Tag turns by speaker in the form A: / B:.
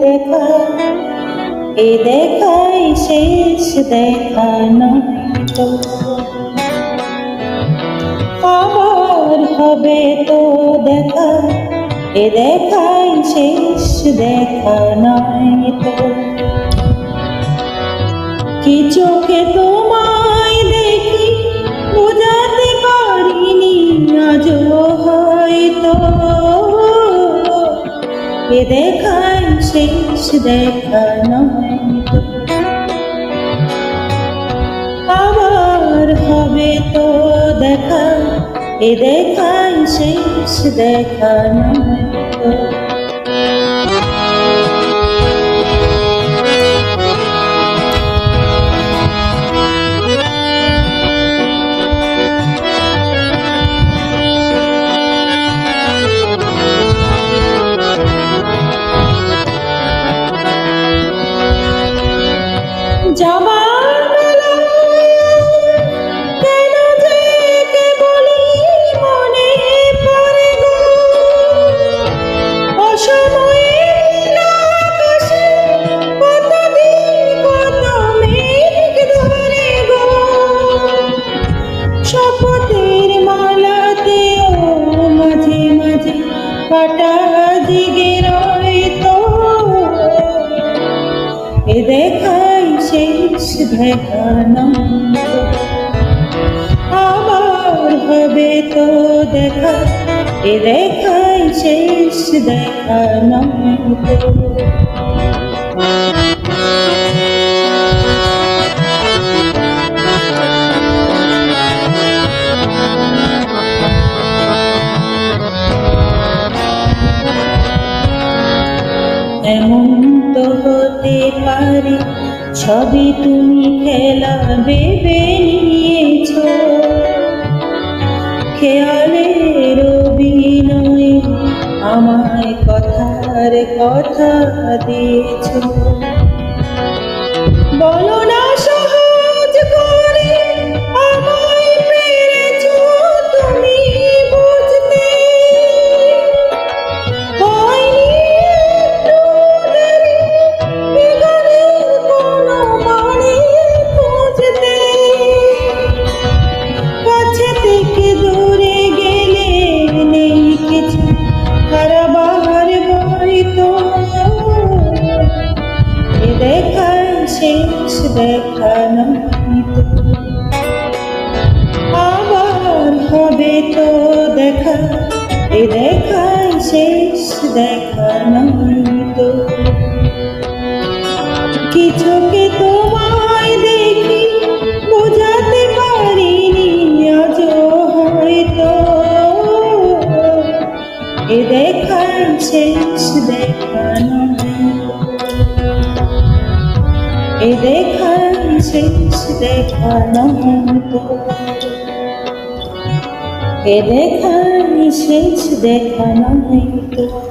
A: দেখা এ দেখাই শেষ দেখা তো। আবার হবে তো দেখা, এ দেখাই শেষ দেখা নয় তো। কি চোখে তোমায় এ দেখায় শেষ দেখা আবার হবে তো দেখা এ দেখায় শেষ দেখা নয় শপথের মালাতেও মাঝে মাঝে কাটা দিগে রয়তো এ দেখাই শেষ দেখা নয় আবার হবে তো দেখা, এ দেখাই শেষ দেখা নয় তো এমন তো হতে পারে সবই তুমি খেলা ভেবে নিয়েছ। খেয়ালের বিনয় আমায় কথার কথা দিয়েছ। বলো না শেষ আবার হবে তো দেখা, এ দেখাই শেষ দেখা নয় তো কিছুকে তোমায় দেখি বোঝাতে পারিনি আজও হয়তো এ দেখাই শেষ দেখা। এ দেখার শেষ দেখা তো এ দেখার শেষ দেখা নয়